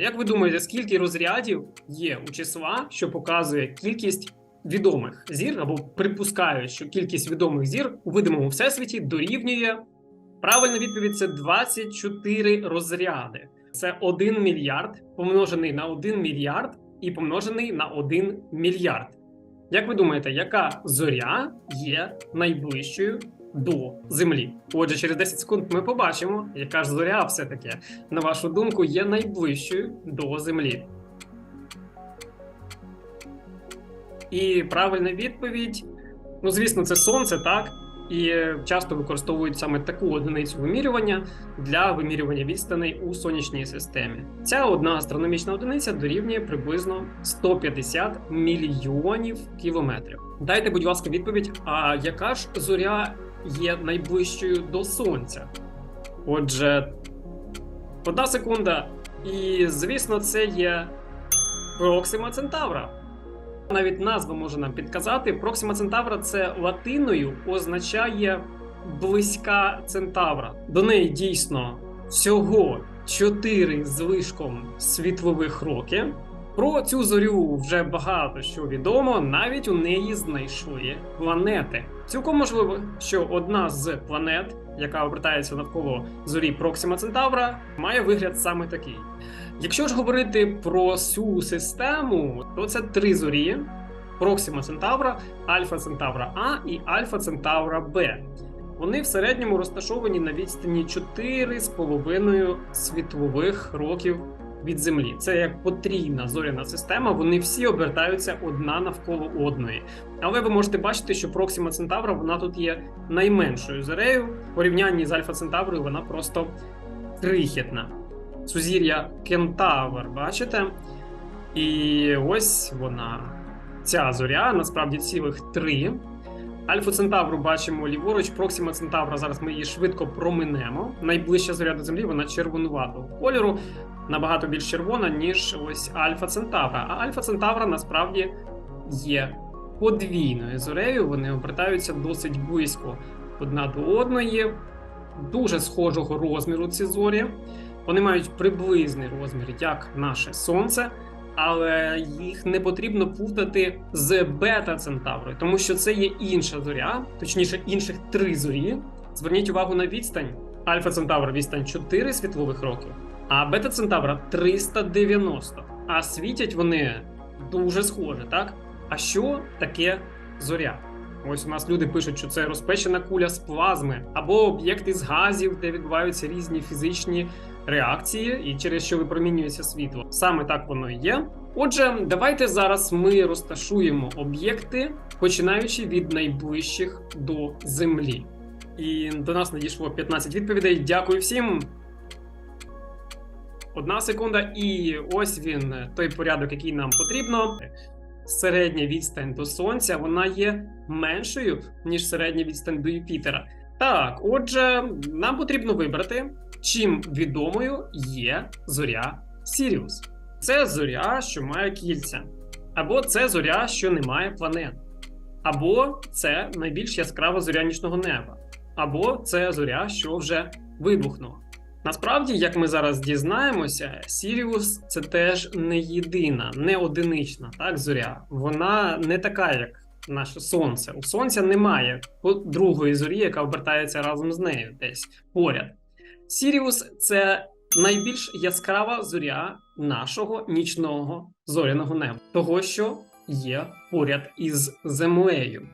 Як ви думаєте, скільки розрядів є у числа, що показує кількість відомих зір, або припускаю, що кількість відомих зір у видимому всесвіті дорівнює? Правильна відповідь це 24 розряди. Це 1 мільярд помножений на 1 мільярд і помножений на 1 мільярд. Як ви думаєте, яка зоря є найближчою до Землі? Отже, через 10 секунд ми побачимо, яка ж зоря все-таки, на вашу думку, є найближчою до Землі. І правильна відповідь: ну, звісно, це сонце, так? І часто використовують саме таку одиницю вимірювання для вимірювання відстаней у сонячній системі. Ця одна астрономічна одиниця дорівнює приблизно 150 мільйонів кілометрів. Дайте, будь ласка, відповідь: а яка ж зоря є найближчою до сонця? Отже, одна секунда, і звісно, це є Проксима Центавра. Навіть назва може нам підказати. Проксима Центавра це латиною означає близька Центавра. До неї дійсно всього 4 з лишком світлових роки. Про цю зорю вже багато що відомо. Навіть у неї знайшли планети. Цілком можливо, що одна з планет, яка обертається навколо зорі Проксима Центавра, має вигляд саме такий. Якщо ж говорити про цю систему, то це три зорі: Проксима Центавра, Альфа Центавра А і Альфа Центавра Б. Вони в середньому розташовані на відстані 4,5 світлових років від Землі. Це як потрійна зоряна система. Вони всі обертаються одна навколо одної. Але ви можете бачити, що Проксима Центавра вона тут є найменшою зорею. В порівнянні з Альфа Центаврою вона просто крихітна сузір'я Кентавр, бачите? І ось вона. Ця зоря, насправді цілих три. Альфу Центавру бачимо ліворуч, Проксима Центавра. Зараз ми її швидко проминемо. Найближча зоря до Землі, вона червонуватого кольору, набагато більш червона, ніж ось Альфа Центавра. А Альфа Центавра насправді є подвійною зорею. Вони обертаються досить близько одна до одної, дуже схожого розміру ці зорі. Вони мають приблизний розмір, як наше сонце, але їх не потрібно плутати з бета Центаврою, тому що це є інша зоря, точніше, інших три зорі. Зверніть увагу на відстань. Альфа Центавра відстань 4 світлових роки, а бета Центавра 390. А світять вони дуже схоже, так? А що таке зоря? Ось у нас люди пишуть, що це розпечена куля з плазми або об'єкт із газів, де відбуваються різні фізичні реакції, і через що випромінюється світло. Саме так воно і є. Отже, давайте зараз ми розташуємо об'єкти, починаючи від найближчих до Землі. І до нас надійшло 15 відповідей. Дякую всім. Одна секунда, і ось він, той порядок, який нам потрібно. Середня відстань до Сонця вона є меншою, ніж середня відстань до Юпітера. Так, отже, нам потрібно вибрати, чим відомою є зоря Сіріус. Це зоря, що має кільця, або це зоря, що не має планет, або це найбільш яскрава зоря нічного неба, або це зоря, що вже вибухнула. Насправді, як ми зараз дізнаємося, Сіріус це теж не єдина, не одинична так, зоря. Вона не така, як наше сонце. У сонця немає другої зорі, яка обертається разом з нею десь поряд. Сіріус це найбільш яскрава зоря нашого нічного зоряного неба, того, що є поряд із Землею.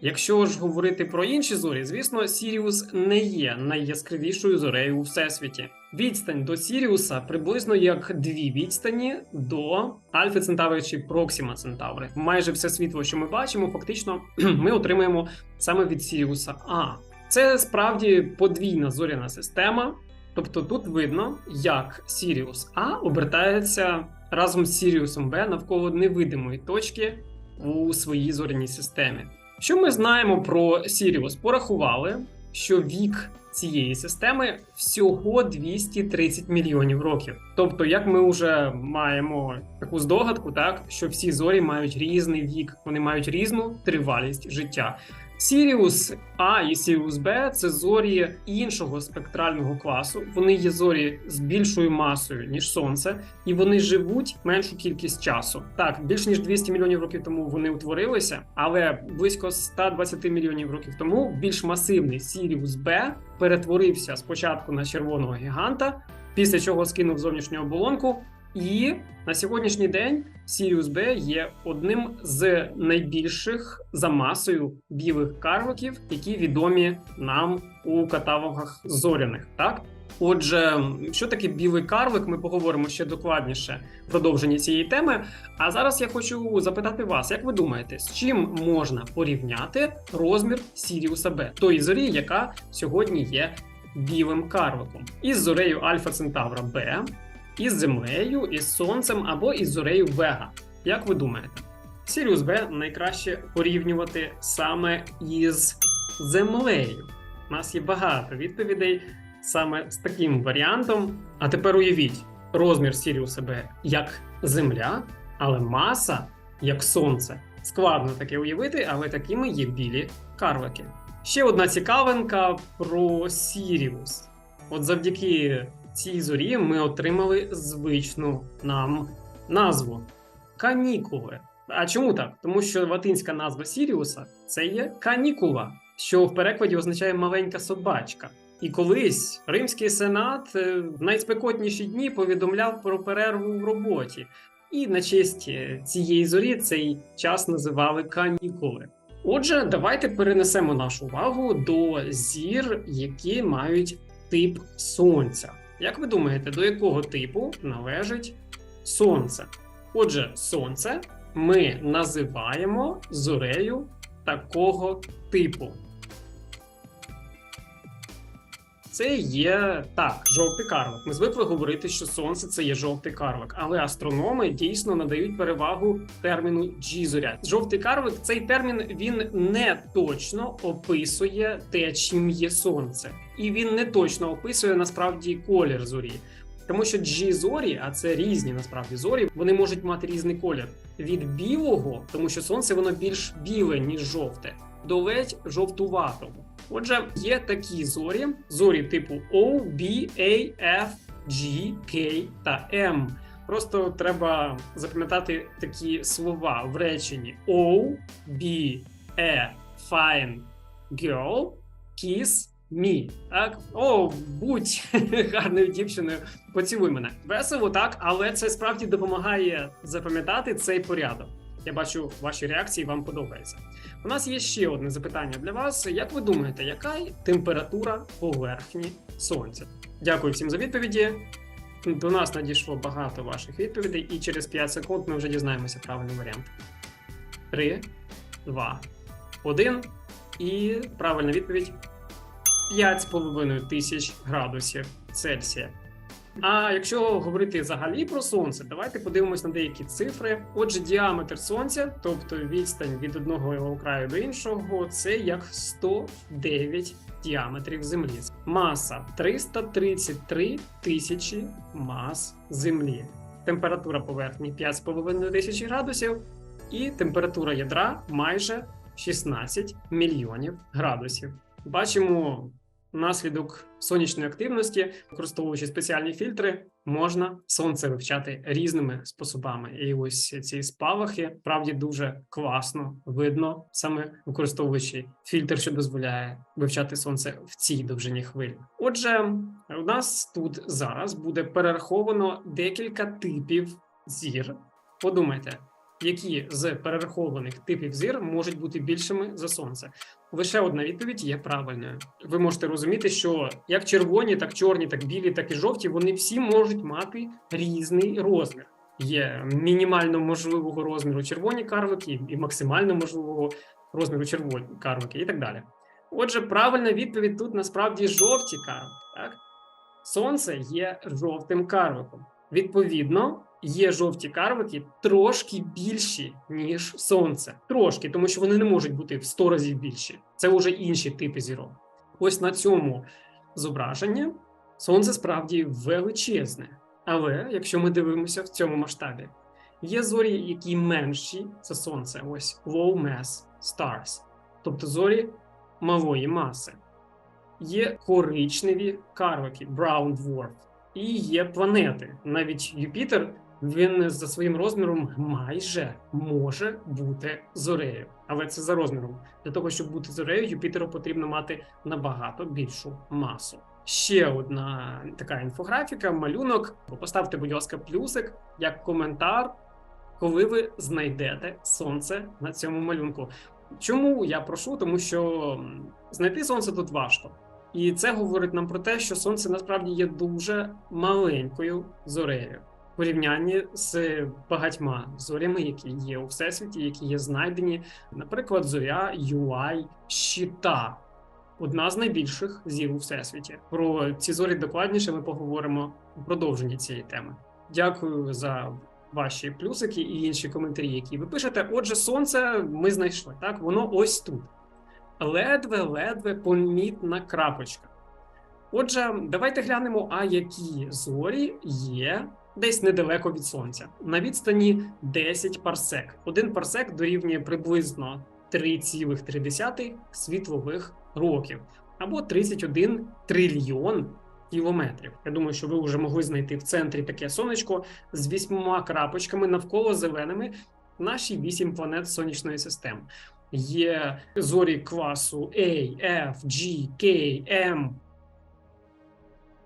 Якщо ж говорити про інші зорі, звісно, Сіріус не є найяскравішою зорею у всесвіті. Відстань до Сіріуса приблизно як дві відстані до Альфи Центаври чи Проксима Центаври. Майже все світло, що ми бачимо, фактично ми отримуємо саме від Сіріуса А. Це справді подвійна зоряна система. Тобто тут видно, як Сіріус А обертається разом з Сіріусом Б навколо невидимої точки у своїй зоряній системі. Що ми знаємо про Сіріус? Порахували, що вік цієї системи всього 230 мільйонів років. Тобто, як ми вже маємо таку здогадку, так що всі зорі мають різний вік, вони мають різну тривалість життя. Сіріус А і Сіріус Б це зорі іншого спектрального класу. Вони є зорі з більшою масою ніж сонце, і вони живуть меншу кількість часу. Так, більш ніж 200 мільйонів років тому вони утворилися, але близько 120 мільйонів років тому більш масивний Сіріус Б перетворився спочатку на червоного гіганта, після чого скинув зовнішню оболонку. І на сьогоднішній день Sirius B є одним з найбільших за масою білих карликів, які відомі нам у каталогах зоряних. Так, отже, що таке білий карлик? Ми поговоримо ще докладніше в продовженні цієї теми. А зараз я хочу запитати вас, як ви думаєте, з чим можна порівняти розмір Сіріуса Б, тої зорі, яка сьогодні є білим карликом, із зорею Альфа Центавра Б із Землею, із Сонцем або із зорею Вега. Як ви думаєте? Сіріус Б найкраще порівнювати саме із Землею. У нас є багато відповідей саме з таким варіантом. А тепер уявіть, розмір Сіріуса Б як Земля, але маса як Сонце. Складно таке уявити, але такими є білі карлики. Ще одна цікавинка про Сіріус. От завдяки цій зорі ми отримали звичну нам назву канікули. А чому так? Тому що латинська назва Сіріуса це є канікула, що в перекладі означає маленька собачка. І колись римський сенат е, в найспекотніші дні повідомляв про перерву в роботі, і на честь е, цієї зорі цей час називали канікули. Отже, давайте перенесемо нашу увагу до зір, які мають тип сонця. Як ви думаєте, до якого типу належить сонце? Отже, сонце ми називаємо зорею такого типу. Це є так, жовтий карлик. Ми звикли говорити, що сонце це є жовтий карлик, але астрономи дійсно надають перевагу терміну Джізоря. Жовтий карлик цей термін він не точно описує те, чим є сонце, і він не точно описує насправді колір зорі. Тому що G-зорі, а це різні насправді зорі, вони можуть мати різний колір від білого, тому що сонце воно більш біле ніж жовте, до ледь жовтуватого. Отже, є такі зорі: зорі типу O, B, A, F, G, K та M. Просто треба запам'ятати такі слова в реченні O, B, E, fine girl, kiss me. Так, о, будь гарною дівчиною, поцілуй мене. Весело, так, але це справді допомагає запам'ятати цей порядок. Я бачу ваші реакції, вам подобається. У нас є ще одне запитання для вас. Як ви думаєте, яка температура поверхні сонця? Дякую всім за відповіді. До нас надійшло багато ваших відповідей, і через 5 секунд ми вже дізнаємося правильний варіант. 3, 2, 1. І правильна відповідь 5,5 тисяч градусів Цельсія. А якщо говорити взагалі про сонце, давайте подивимось на деякі цифри. Отже, діаметр сонця, тобто відстань від одного його краю до іншого, це як 109 діаметрів землі. Маса 333 тисячі мас землі. Температура поверхні 5,5 тисячі градусів, і температура ядра майже 16 мільйонів градусів. Бачимо Внаслідок сонячної активності, використовуючи спеціальні фільтри, можна сонце вивчати різними способами. І ось ці спалахи справді дуже класно видно, саме використовуючи фільтр, що дозволяє вивчати сонце в цій довжині хвилі. Отже, у нас тут зараз буде перераховано декілька типів зір. Подумайте, які з перерахованих типів зір можуть бути більшими за сонце. Лише одна відповідь є правильною. Ви можете розуміти, що як червоні, так чорні, так білі, так і жовті, вони всі можуть мати різний розмір. Є мінімально можливого розміру червоні карлики і максимально можливого розміру червоні карлики, і так далі. Отже, правильна відповідь тут насправді жовті карлики. Так? Сонце є жовтим карликом. Відповідно, є жовті карвики трошки більші, ніж сонце. Трошки, тому що вони не можуть бути в 100 разів більші. Це вже інші типи зірок. Ось на цьому зображенні сонце справді величезне. Але якщо ми дивимося в цьому масштабі, є зорі, які менші за сонце. Ось low mass stars. тобто зорі малої маси. Є коричневі карвики Brown Dwarf, і є планети. Навіть Юпітер він за своїм розміром майже може бути зорею, але це за розміром. Для того щоб бути зорею, Юпітеру потрібно мати набагато більшу масу. Ще одна така інфографіка, малюнок. Поставте, будь ласка, плюсик як коментар, коли ви знайдете сонце на цьому малюнку. Чому я прошу? Тому що знайти сонце тут важко. І це говорить нам про те, що сонце насправді є дуже маленькою зорею порівнянні з багатьма зорями, які є у всесвіті, які є знайдені, наприклад, зоря UI Щита, одна з найбільших зір у всесвіті. Про ці зорі докладніше ми поговоримо у продовженні цієї теми. Дякую за ваші плюсики і інші коментарі, які ви пишете. Отже, сонце ми знайшли. Так, воно ось тут. Ледве-ледве помітна крапочка. Отже, давайте глянемо, а які зорі є десь недалеко від сонця. На відстані 10 парсек. Один парсек дорівнює приблизно 3,3 світлових років або 31 трильйон кілометрів. Я думаю, що ви вже могли знайти в центрі таке сонечко з вісьмома крапочками навколо зеленими наші вісім планет сонячної системи. Є зорі класу A, F, G, K, M.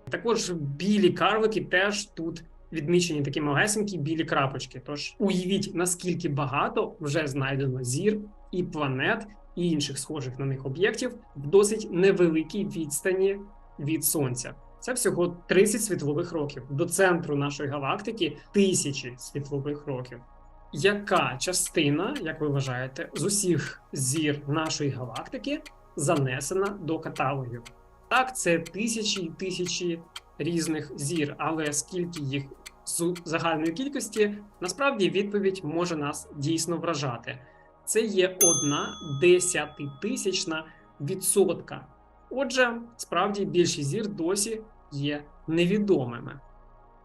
Також білі карвики теж тут відмічені такі малесенькі білі крапочки. Тож уявіть, наскільки багато вже знайдено зір і планет і інших схожих на них об'єктів в досить невеликій відстані від сонця. Це всього 30 світлових років. До центру нашої галактики тисячі світлових років. Яка частина, як ви вважаєте, з усіх зір нашої галактики занесена до каталогів? Так, це тисячі і тисячі різних зір, але скільки їх з загальної кількості, насправді відповідь може нас дійсно вражати. Це є одна десятитисячна відсотка. Отже, справді більшість зір досі є невідомими.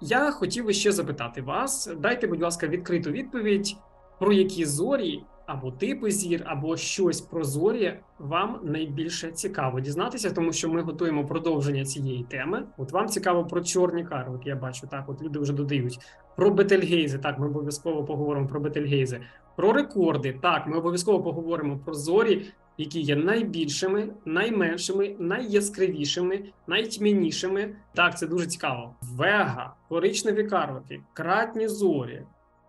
Я хотів би ще запитати вас: дайте, будь ласка, відкриту відповідь, про які зорі або типи зір, або щось про зорі вам найбільше цікаво дізнатися, тому що ми готуємо продовження цієї теми. От вам цікаво про чорні кари. От я бачу, так от люди вже додають. Про Бетельгейзи, так, ми обов'язково поговоримо про Бетельгейзи. Про рекорди, так, ми обов'язково поговоримо про зорі, які є найбільшими, найменшими, найяскравішими, найтьмянішими. Так, це дуже цікаво. Вега, коричневі карвики, кратні зорі,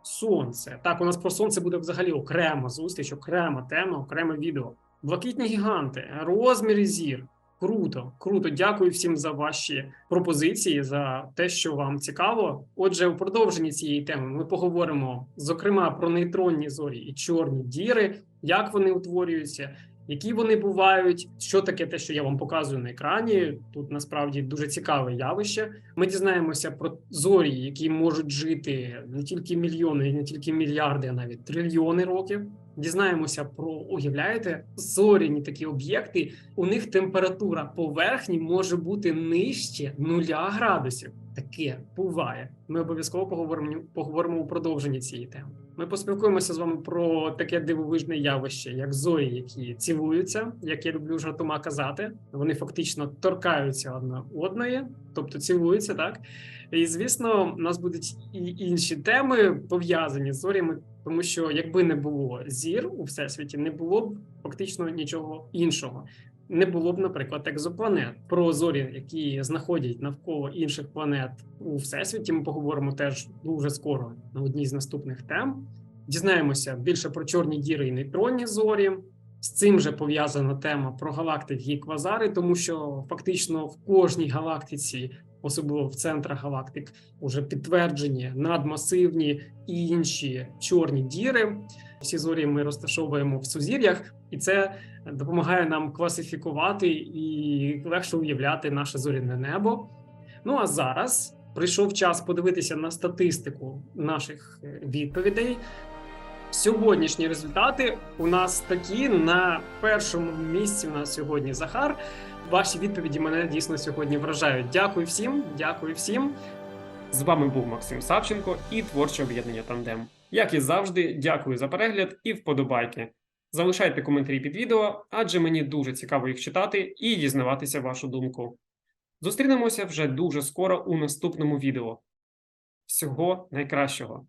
сонце. Так, у нас про сонце буде взагалі окрема зустріч, окрема тема, окреме відео. Блакитні гіганти, розміри зір. Круто, круто. Дякую всім за ваші пропозиції, за те, що вам цікаво. Отже, у продовженні цієї теми ми поговоримо зокрема про нейтронні зорі і чорні діри, як вони утворюються, які вони бувають, що таке те, що я вам показую на екрані. Тут насправді дуже цікаве явище. Ми дізнаємося про зорі, які можуть жити не тільки мільйони, не тільки мільярди, а навіть трильйони років. Дізнаємося про уявляєте зоряні такі об'єкти. У них температура поверхні може бути нижче нуля градусів. Таке буває. Ми обов'язково поговоримо поговоримо у продовженні цієї теми. Ми поспілкуємося з вами про таке дивовижне явище, як зорі, які цілуються, як я люблю жартома казати. Вони фактично торкаються одна одної, тобто цілуються, так і звісно, у нас будуть і інші теми пов'язані з зорями, тому що якби не було зір у всесвіті, не було б фактично нічого іншого. Не було б, наприклад, екзопланет. Про зорі, які знаходять навколо інших планет у всесвіті. Ми поговоримо теж дуже скоро на одній з наступних тем. Дізнаємося більше про чорні діри і нейтронні зорі. З цим же пов'язана тема про галактики і квазари, тому що фактично в кожній галактиці, особливо в центрах галактик, уже підтверджені надмасивні і інші чорні діри. Всі зорі ми розташовуємо в сузір'ях, і це допомагає нам класифікувати і легше уявляти наше зоряне небо. Ну а зараз прийшов час подивитися на статистику наших е, відповідей. Сьогоднішні результати у нас такі на першому місці. У нас сьогодні Захар. Ваші відповіді мене дійсно сьогодні вражають. Дякую всім, дякую всім. З вами був Максим Савченко і творче об'єднання Тандем. Як і завжди, дякую за перегляд і вподобайки. Залишайте коментарі під відео, адже мені дуже цікаво їх читати і дізнаватися вашу думку. Зустрінемося вже дуже скоро у наступному відео. Всього найкращого!